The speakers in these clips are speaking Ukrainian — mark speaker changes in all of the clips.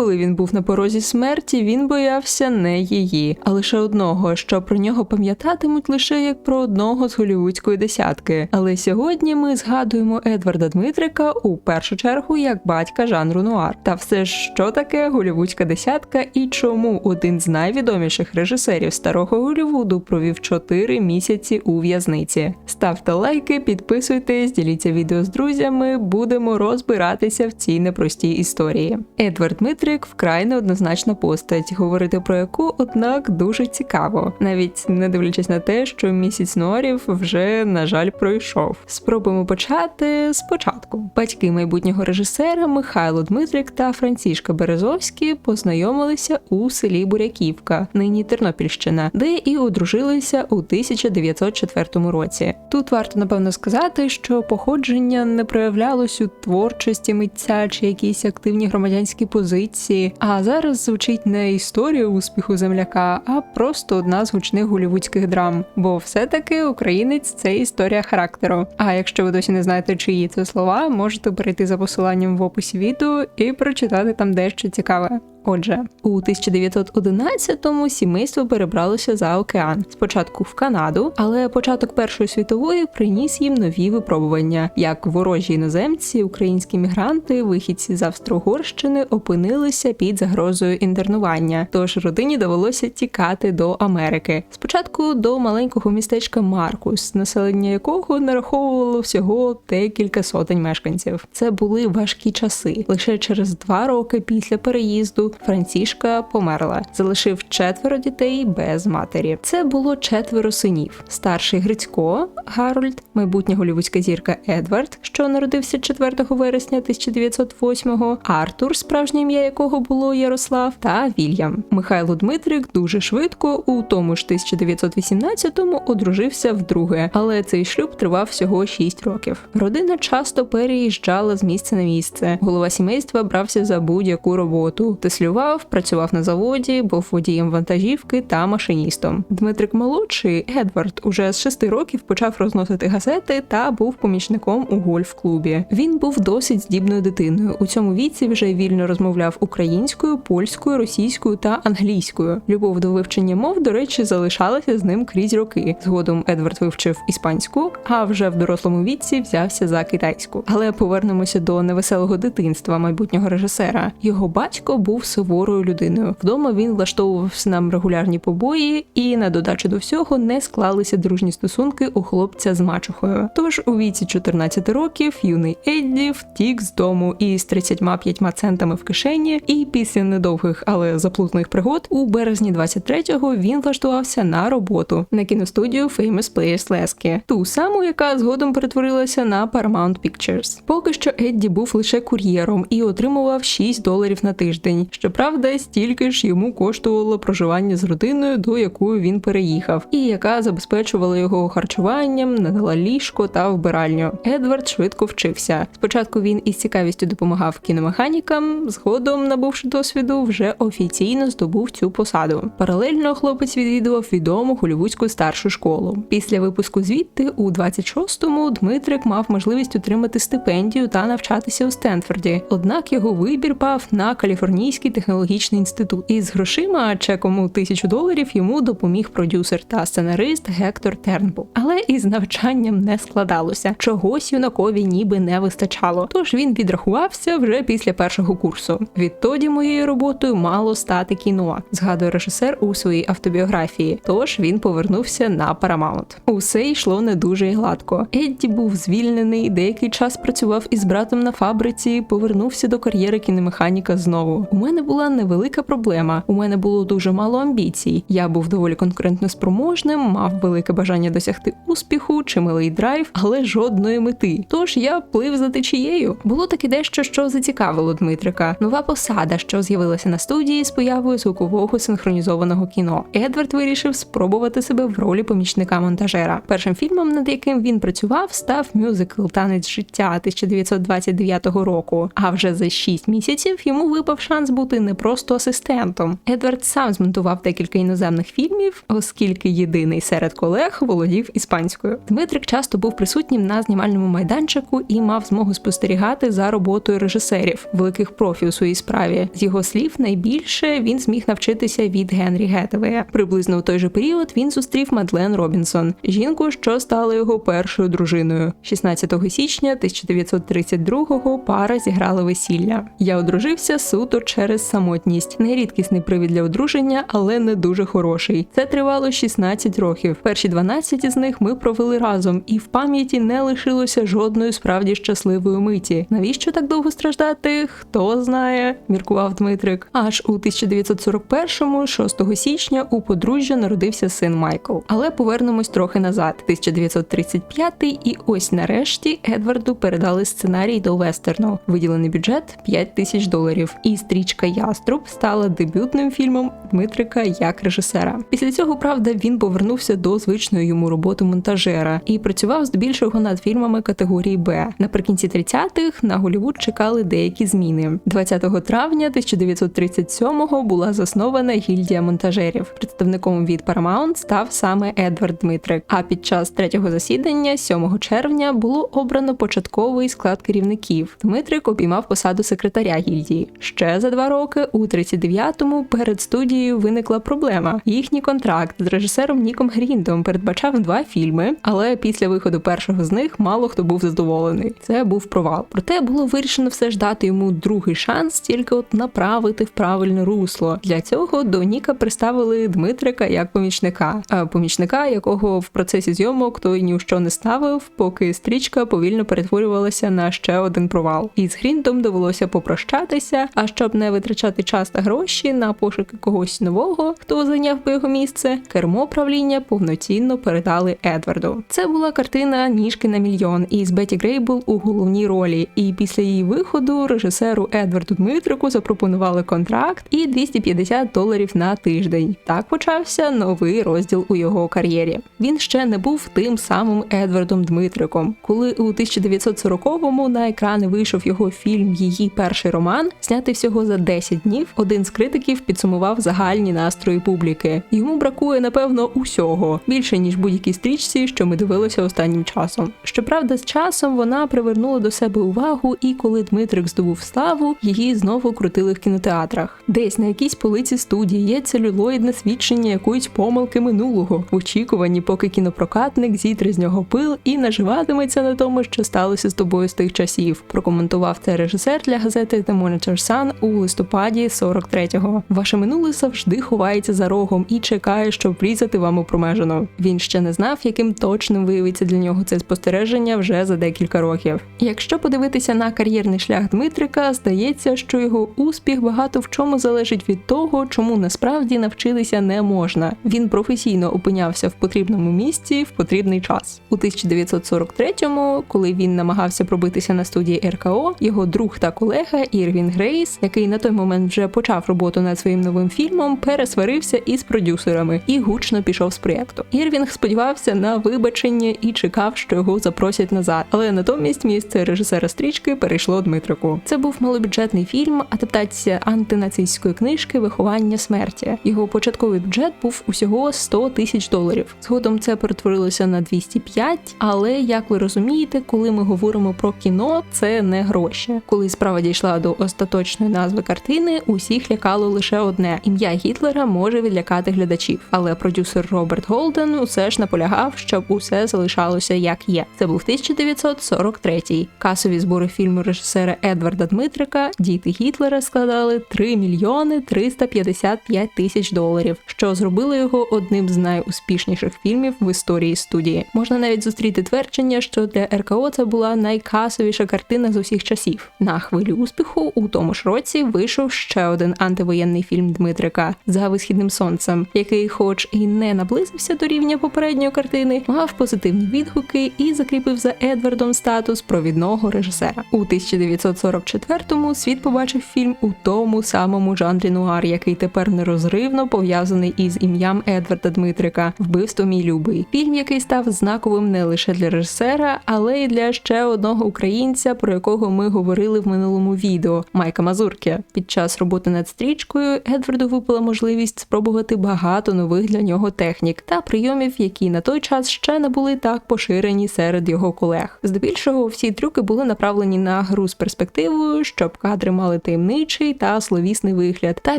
Speaker 1: коли він був на порозі смерті, він боявся не її, а лише одного, що про нього пам'ятатимуть лише як про одного з голівудської десятки. Але сьогодні ми згадуємо Едварда Дмитрика у першу чергу як батька жанру нуар. Та все ж що таке голівудська десятка і чому один з найвідоміших режисерів старого Голівуду провів 4 місяці у в'язниці. Ставте лайки, підписуйтесь, діліться відео з друзями. Будемо розбиратися в цій непростій історії. Едвард Дмитрик вкрай неоднозначна постать, говорити про яку, однак, дуже цікаво, навіть не дивлячись на те, що місяць нуарів вже на жаль пройшов. Спробуємо почати спочатку. Батьки майбутнього режисера Михайло Дмитрик та Францішка Березовські познайомилися у селі Буряківка, нині Тернопільщина, де і одружилися у 1904 році. Тут варто напевно сказати, що походження не проявлялось у творчості митця чи якісь активні громадянські позиції. А зараз звучить не історія успіху земляка, а просто одна з гучних голівудських драм. Бо все-таки українець це історія характеру. А якщо ви досі не знаєте, чиї це слова, можете перейти за посиланням в описі відео і прочитати там дещо цікаве. Отже, у 1911-му сімейство перебралося за океан. Спочатку в Канаду, але початок Першої світової приніс їм нові випробування. Як ворожі іноземці, українські мігранти, вихідці з Австро-Угорщини опинилися під загрозою інтернування. Тож родині довелося тікати до Америки. Спочатку до маленького містечка Маркус, населення якого нараховувало всього декілька сотень мешканців. Це були важкі часи. Лише через два роки після переїзду. Францішка померла, залишив четверо дітей без матері. Це було четверо синів: старший Грицько Гарольд, майбутня голівудська зірка Едвард, що народився 4 вересня 1908-го, Артур, справжнє ім'я якого було Ярослав, та Вільям. Михайло Дмитрик дуже швидко, у тому ж 1918-му одружився вдруге, але цей шлюб тривав всього 6 років. Родина часто переїжджала з місця на місце. Голова сімейства брався за будь-яку роботу теслював, працював на заводі, був водієм вантажівки та машиністом. Дмитрик молодший Едвард уже з шести років почав розносити газети та був помічником у гольф-клубі. Він був досить здібною дитиною. У цьому віці вже вільно розмовляв українською, польською, російською та англійською. Любов до вивчення мов, до речі, залишалася з ним крізь роки. Згодом Едвард вивчив іспанську, а вже в дорослому віці взявся за китайську. Але повернемося до невеселого дитинства майбутнього режисера. Його батько був суворою людиною. Вдома він влаштовував нам регулярні побої, і на додачу до всього не склалися дружні стосунки у хлопця з мачухою. Тож у віці 14 років юний Едді втік з дому із 35 центами в кишені, і після недовгих, але заплутаних пригод у березні 23-го він влаштувався на роботу на кіностудію Famous Players Lasky, ту саму, яка згодом перетворилася на Paramount Pictures. Поки що Едді був лише кур'єром і отримував 6 доларів на тиждень. Щоправда, стільки ж йому коштувало проживання з родиною, до якої він переїхав, і яка забезпечувала його харчуванням, надала ліжко та вбиральню. Едвард швидко вчився. Спочатку він із цікавістю допомагав кіномеханікам, згодом, набувши досвіду, вже офіційно здобув цю посаду. Паралельно хлопець відвідував відому голівудську старшу школу. Після випуску звідти у 26-му Дмитрик мав можливість отримати стипендію та навчатися у Стенфорді. Однак його вибір пав на Каліфорнійський технологічний інститут. Із грошима чеком у тисячу доларів йому допоміг продюсер та сценарист Гектор Тернбу. Але із навчанням не складалося. Чогось юнакові ніби не вистачало. Тож він відрахувався вже після першого курсу. Відтоді моєю роботою мало стати кіно, згадує режисер у своїй автобіографії. Тож він повернувся на Paramount. Усе йшло не дуже гладко. Едді був звільнений, деякий час працював із братом на фабриці, повернувся до кар'єри кінемеханіка знову. У мене була невелика проблема. У мене було дуже мало амбіцій. Я був доволі конкурентно спроможним, мав велике бажання досягти успіху, чималий драйв, але жодної мети. Тож я плив за течією. Було таки дещо, що зацікавило Дмитрика. Нова посада, що з'явилася на студії з появою звукового синхронізованого кіно. Едвард вирішив спробувати себе в ролі помічника монтажера. Першим фільмом, над яким він працював, став мюзикл Танець життя 1929 року. А вже за 6 місяців йому випав шанс бути бути не просто асистентом. Едвард сам змонтував декілька іноземних фільмів, оскільки єдиний серед колег володів іспанською. Дмитрик часто був присутнім на знімальному майданчику і мав змогу спостерігати за роботою режисерів, великих профі у своїй справі. З його слів, найбільше він зміг навчитися від Генрі Гетевея. Приблизно у той же період він зустрів Мадлен Робінсон, жінку, що стала його першою дружиною. 16 січня 1932-го пара зіграла весілля. Я одружився суто через самотність. Нерідкісний привід для одруження, але не дуже хороший. Це тривало 16 років. Перші 12 із них ми провели разом, і в пам'яті не лишилося жодної справді щасливої миті. Навіщо так довго страждати? Хто знає, міркував Дмитрик. Аж у 1941-му, 6 січня, у подружжя народився син Майкл. Але повернемось трохи назад. 1935-й, і ось нарешті Едварду передали сценарій до вестерну. Виділений бюджет 5 тисяч доларів. І стрічка Яструб стала дебютним фільмом Дмитрика як режисера. Після цього, правда, він повернувся до звичної йому роботи монтажера і працював здебільшого над фільмами категорії Б. Наприкінці 30-х на Голівуд чекали деякі зміни. 20 травня 1937-го була заснована гільдія монтажерів. Представником від Paramount став саме Едвард Дмитрик. А під час третього засідання, 7 червня, було обрано початковий склад керівників. Дмитрик обіймав посаду секретаря гільдії. Ще за два роки, у 39-му, перед студією виникла проблема. Їхній контракт з режисером Ніком Гріндом передбачав два фільми, але після виходу першого з них мало хто був задоволений. Це був провал. Проте було вирішено все ж дати йому другий шанс, тільки от направити в правильне русло. Для цього до Ніка приставили Дмитрика як помічника, помічника, якого в процесі зйомок той ні у що не ставив, поки стрічка повільно перетворювалася на ще один провал. І з Гріндом довелося попрощатися. А щоб не витрачати час та гроші на пошуки когось нового, хто зайняв би його місце, кермо правління повноцінно передали Едварду. Це була картина Ніжки на мільйон із Беті Грейбл у головній ролі. І після її виходу режисеру Едварду Дмитрику запропонували контракт і 250 доларів на тиждень. Так почався новий розділ у його кар'єрі. Він ще не був тим самим Едвардом Дмитриком. Коли у 1940-му на екрани вийшов його фільм Її перший роман, знятий всього за 10 днів, один з критиків підсумував загальні настрої публіки. Йому бракує, напевно, усього більше ніж будь-якій стрічці, що ми дивилися останнім часом. Щоправда, з часом вона привернула до себе увагу, і коли Дмитрик здобув славу, її знову крутили в кінотеатрах. Десь на якійсь полиці студії є целюлоїдне свідчення якоїсь помилки минулого, в очікуванні, поки кінопрокатник зітре з нього пил і наживатиметься на тому, що сталося з тобою з тих часів. Прокоментував це режисер для газети The Monitor Sun у листопаді 43-го. Ваше минуле завжди ховається за рогом і чекає, щоб врізати вам у промежину. Він ще не знав, яким точним виявиться для нього це спостереження вже за декілька років. Якщо подивитися на кар'єрний шлях Дмитрика, здається, що його успіх багато в чому залежить від того, чому насправді навчитися не можна. Він професійно опинявся в потрібному місці в потрібний час. У 1943-му, коли він намагався пробитися на студії РКО, його друг та колега Ірвін Грейс, який на той момент вже почав роботу над своїм новим фільмом, пересварився із продюсерами і гучно пішов з проєкту. Ірвінг сподівався на вибачення і чекав, що його запросять назад. Але натомість місце режисера стрічки перейшло Дмитрику. Це був малобюджетний фільм, адаптація антинацистської книжки Виховання смерті. Його початковий бюджет був усього 100 тисяч доларів. Згодом це перетворилося на 205, але як ви розумієте, коли ми говоримо про кіно, це не гроші. Коли справа дійшла до остаточної назви картини, усіх лякало лише одне: ім'я Гітлера може відлякати глядачів. Але продюсер Роберт Голден усе ж наполягав, щоб усе залишалося як є. Це був 1943-й. Касові збори фільму режисера Едварда Дмитрика Діти Гітлера складали 3 мільйони 355 тисяч доларів, що зробило його одним з найуспішніших фільмів в історії студії. Можна навіть зустріти твердження, що для РКО це була найкасовіша картина з усіх часів. На хвилі успіху у тому ж році вийшов ще один антивоєнний фільм Дмитрика за висхідним сонцем, який, хоч і не наблизився до рівня попередньої картини, мав позитивні відгуки і закріпив за Едвардом статус провідного режисера. У 1944-му світ побачив фільм у тому самому жанрі нуар, який тепер нерозривно пов'язаний із ім'ям Едварда Дмитрика Вбивство мій любий. Фільм, який став знаковим не лише для режисера, але й для ще одного українця, про якого ми говорили в минулому відео Майка Мазурки. Під час роботи над стрічкою Едварду випала можливість спробувати багато нових для нього технік та прийомів, які на той час ще не були так поширені серед його колег. Здебільшого всі трюки були направлені на гру з перспективою, щоб кадри мали таємничий та словісний вигляд, та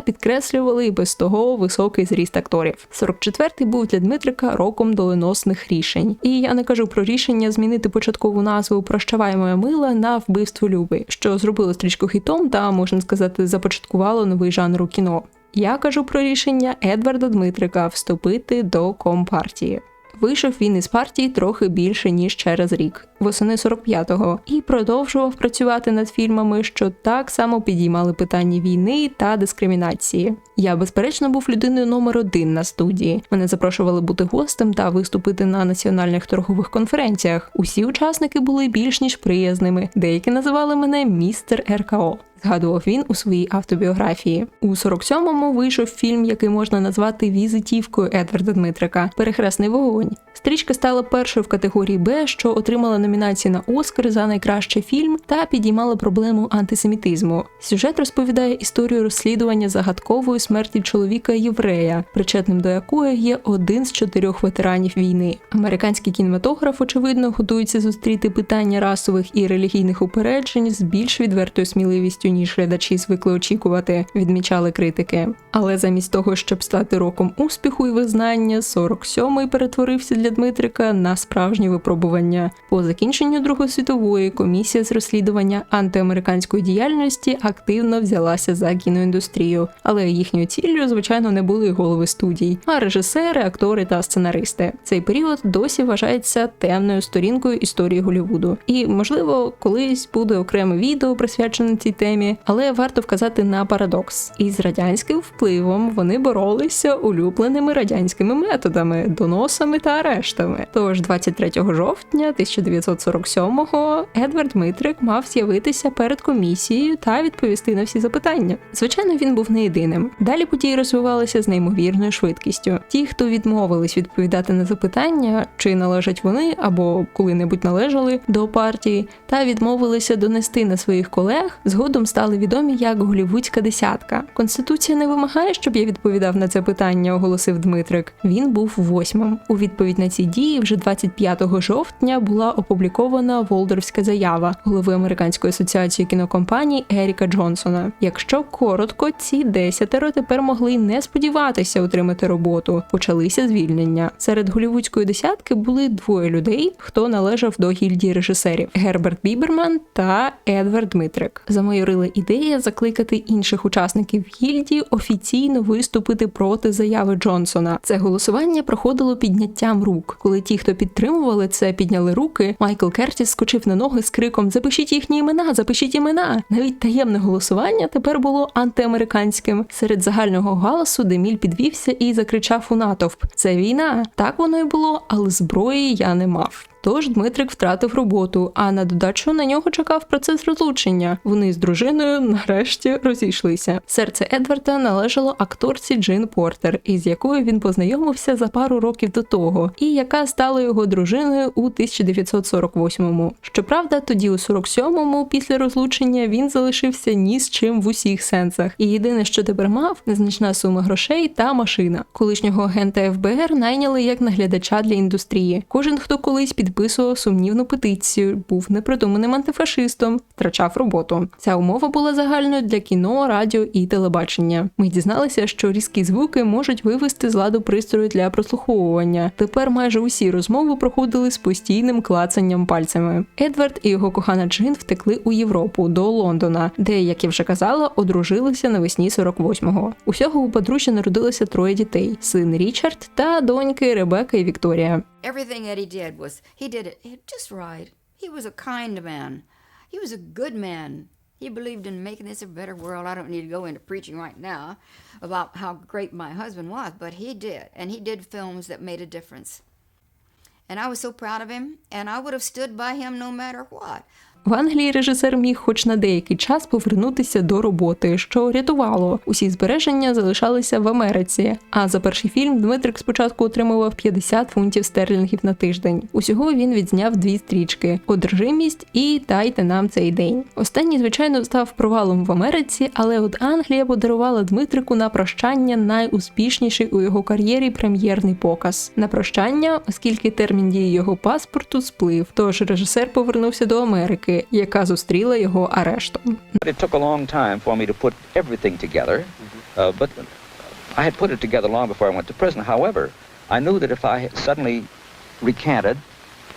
Speaker 1: підкреслювали без того високий зріст акторів. 44-й був для Дмитрика роком доленосних рішень. І я не кажу про рішення змінити початкову назву Прощавай моя мила на вбивство Люби, що зробило стрічку хітом та можна сказати започаткувало новий жанр у кіно. Я кажу про рішення Едварда Дмитрика вступити до компартії. Вийшов він із партії трохи більше ніж через рік, восени 45-го, і продовжував працювати над фільмами, що так само підіймали питання війни та дискримінації. Я, безперечно, був людиною номер один на студії. Мене запрошували бути гостем та виступити на національних торгових конференціях. Усі учасники були більш ніж приязними. Деякі називали мене містер РКО. Згадував він у своїй автобіографії. У 47-му вийшов фільм, який можна назвати візитівкою Едварда Дмитрика Перехресний вогонь. Стрічка стала першою в категорії Б, що отримала номінації на Оскар за найкращий фільм та підіймала проблему антисемітизму. Сюжет розповідає історію розслідування загадкової смерті чоловіка єврея, причетним до якої є один з чотирьох ветеранів війни. Американський кінематограф, очевидно, готується зустріти питання расових і релігійних упереджень з більш відвертою сміливістю ніж глядачі звикли очікувати, відмічали критики. Але замість того, щоб стати роком успіху і визнання, 47-й перетворився для Дмитрика на справжнє випробування. По закінченню Другої світової комісія з розслідування антиамериканської діяльності активно взялася за кіноіндустрію, але їхньою ціллю, звичайно, не були голови студій, а режисери, актори та сценаристи. Цей період досі вважається темною сторінкою історії Голлівуду. І можливо, колись буде окреме відео присвячене цій темі, але варто вказати на парадокс. Із радянським впливом вони боролися улюбленими радянськими методами, доносами та арештами. Тож 23 жовтня 1947-го Едвард Митрик мав з'явитися перед комісією та відповісти на всі запитання. Звичайно, він був не єдиним. Далі події розвивалися з неймовірною швидкістю. Ті, хто відмовились відповідати на запитання, чи належать вони або коли-небудь належали до партії, та відмовилися донести на своїх колег, згодом стали відомі як голівудська десятка. Конституція не вимагає, щоб я відповідав на це питання, оголосив Дмитрик. Він був восьмим. У відповідь на ці дії вже 25 жовтня була опублікована Волдорфська заява голови Американської асоціації кінокомпаній Еріка Джонсона. Якщо коротко, ці десятеро тепер могли не сподіватися отримати роботу. Почалися звільнення. Серед голівудської десятки були двоє людей, хто належав до гільдії режисерів: Герберт Біберман та Едвард Дмитрик. Замайорила ідея закликати інших учасників гільдії офіційно виступити проти заяви Джонсона. Це голосування проходило підняттям рук. Коли ті, хто підтримували це, підняли руки, Майкл Кертіс скочив на ноги з криком Запишіть їхні імена, запишіть імена. Навіть таємне голосування тепер було антиамериканським. Серед загального галасу Деміль підвівся і закричав у натовп: Це війна. Так воно й було, але зброї я не мав. Тож Дмитрик втратив роботу, а на додачу на нього чекав процес розлучення. Вони з дружиною нарешті розійшлися. Серце Едварда належало акторці Джин Портер, із якою він познайомився за пару років до того, і яка стала його дружиною у 1948-му. Щоправда, тоді у 47-му, після розлучення, він залишився ні з чим в усіх сенсах. І єдине, що тепер мав, незначна сума грошей та машина. Колишнього агента ФБР найняли як наглядача для індустрії. Кожен, хто колись під підписував сумнівну петицію, був непридуманим антифашистом, втрачав роботу. Ця умова була загальною для кіно, радіо і телебачення. Ми дізналися, що різкі звуки можуть вивести з ладу пристрою для прослуховування. Тепер майже усі розмови проходили з постійним клацанням пальцями. Едвард і його кохана Джин втекли у Європу до Лондона, де, як я вже казала, одружилися навесні 48-го. Усього у подружжя народилося троє дітей: син Річард та доньки Ребека і Вікторія.
Speaker 2: Everything Eddie did was, he did it just right. He was a kind man. He was a good man. He believed in making this a better world. I don't need to go into preaching right now about how great my husband was, but he did. And he did films that made a difference. And I was so proud of him, and I would have stood by him no matter what.
Speaker 1: В Англії режисер міг хоч на деякий час повернутися до роботи, що рятувало. Усі збереження залишалися в Америці. А за перший фільм Дмитрик спочатку отримував 50 фунтів стерлінгів на тиждень. Усього він відзняв дві стрічки: одержимість і дайте нам цей день. Останній, звичайно, став провалом в Америці, але от Англія подарувала Дмитрику на прощання найуспішніший у його кар'єрі прем'єрний показ. На прощання, оскільки термін дії його паспорту сплив. Тож режисер повернувся до Америки, яка зустріла його арештом.
Speaker 3: But it took a long time for me to put everything together. Uh, but I had put it together long before I went to prison. However, I knew that if I had suddenly recanted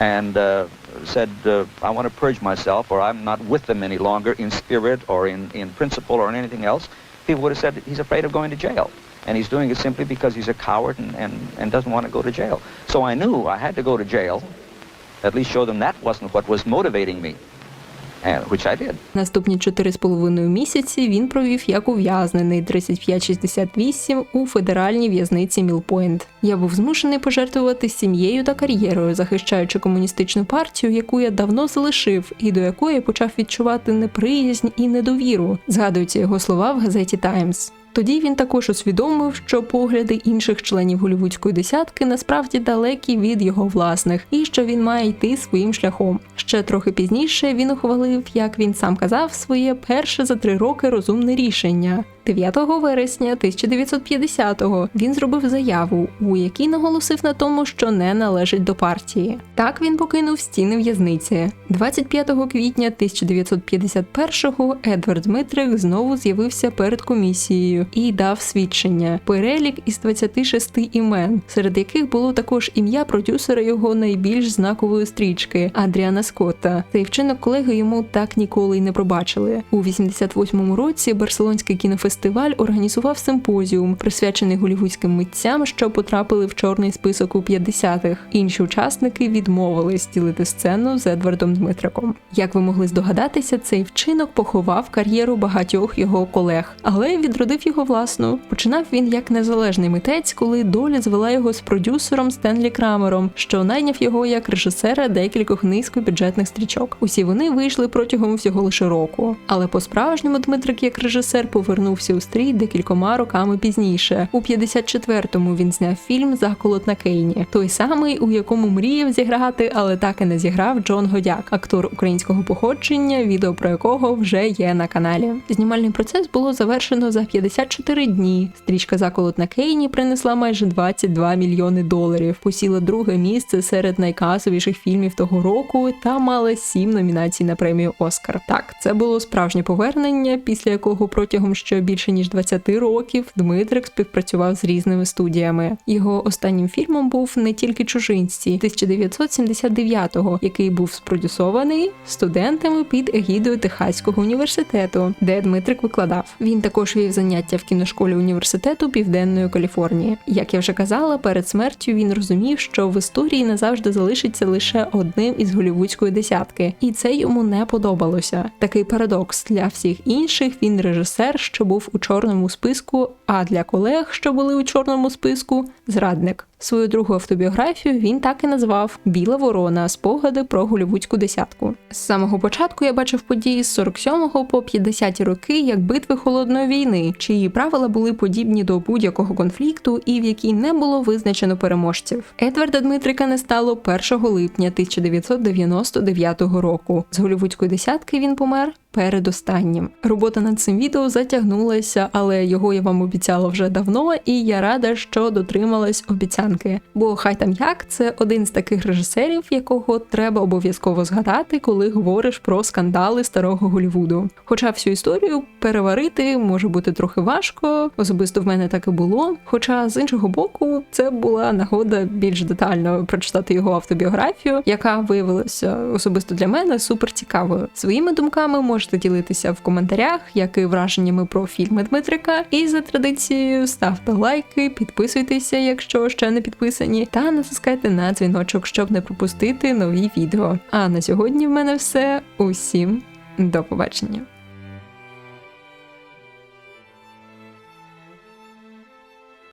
Speaker 3: and uh, said, uh, I want to purge myself or I'm not with them any longer in spirit or in, in principle or in anything else, people would have said that he's afraid of going to jail. And he's doing it simply because he's a coward and, and, and doesn't want to go to jail. So I knew I had to go to jail, at least show them that wasn't what was motivating me, and, Which I did.
Speaker 1: Наступні 4,5 місяці він провів як ув'язнений 3568 у федеральній в'язниці Мілпойнт. Я був змушений пожертвувати сім'єю та кар'єрою, захищаючи комуністичну партію, яку я давно залишив, і до якої почав відчувати неприязнь і недовіру. Згадуються його слова в газеті Таймс. Тоді він також усвідомив, що погляди інших членів голівудської десятки насправді далекі від його власних, і що він має йти своїм шляхом. Ще трохи пізніше він ухвалив, як він сам казав, своє перше за три роки розумне рішення. 9 вересня 1950-го він зробив заяву, у якій наголосив на тому, що не належить до партії. Так він покинув стіни в'язниці. 25 квітня 1951-го Едвард Дмитрик знову з'явився перед комісією і дав свідчення перелік із 26 імен, серед яких було також ім'я продюсера його найбільш знакової стрічки Адріана Скотта. Цей вчинок колеги йому так ніколи й не пробачили. У 88-му році Барселонський кінофестиваль організував симпозіум, присвячений голівудським митцям, що потрапили в чорний список у 50-х. Інші учасники відмовились ділити сцену з Едвардом Дмитриком. Як ви могли здогадатися, цей вчинок поховав кар'єру багатьох його колег, але відродив його власну. Починав він як незалежний митець, коли доля звела його з продюсером Стенлі Крамером, що найняв його як режисера декількох низькобюджетних стрічок. Усі вони вийшли протягом всього лише року. Але по-справжньому Дмитрик як режисер повернувся у стрій декількома роками пізніше. У 54-му він зняв фільм Заколот на Кейні, той самий, у якому мріяв зіграти, але так і не зіграв Джон Годяк, актор українського походження, відео про якого вже є на каналі. Знімальний процес було завершено за 54 дні. Стрічка Заколот на Кейні принесла майже 22 мільйони доларів, посіла друге місце серед найкасовіших фільмів того року та мала сім номінацій на премію Оскар. Так, це було справжнє повернення, після якого протягом ще більше ніж 20 років Дмитрик співпрацював з різними студіями. Його останнім фільмом був не тільки чужинці 1979-го, який був спродюсований студентами під егідою Техаського університету, де Дмитрик викладав. Він також вів заняття в кіношколі університету Південної Каліфорнії. Як я вже казала, перед смертю він розумів, що в історії назавжди залишиться лише одним із голівудської десятки, і це йому не подобалося. Такий парадокс для всіх інших. Він режисер, що був у чорному списку, а для колег, що були у чорному списку, зрадник. Свою другу автобіографію він так і назвав Біла ворона спогади про голівудську десятку. З самого початку я бачив події з 47 по 50 роки як битви холодної війни, чиї правила були подібні до будь-якого конфлікту і в якій не було визначено переможців. Едварда Дмитрика не стало 1 липня 1999 року. З голівудської десятки він помер передостаннім. Робота над цим відео затягнулася, але його я вам обіцяла вже давно, і я рада, що дотрималась обіцянки. Бо хай там як це один з таких режисерів, якого треба обов'язково згадати, коли говориш про скандали старого Голівуду. Хоча всю історію переварити може бути трохи важко, особисто в мене так і було. Хоча з іншого боку, це була нагода більш детально прочитати його автобіографію, яка виявилася особисто для мене супер цікавою. Своїми думками можете ділитися в коментарях, як і враженнями про фільми Дмитрика. І за традицією ставте лайки, підписуйтеся, якщо ще не підписані, та натискайте на дзвіночок, щоб не пропустити нові відео. А на сьогодні в мене все. Усім до побачення.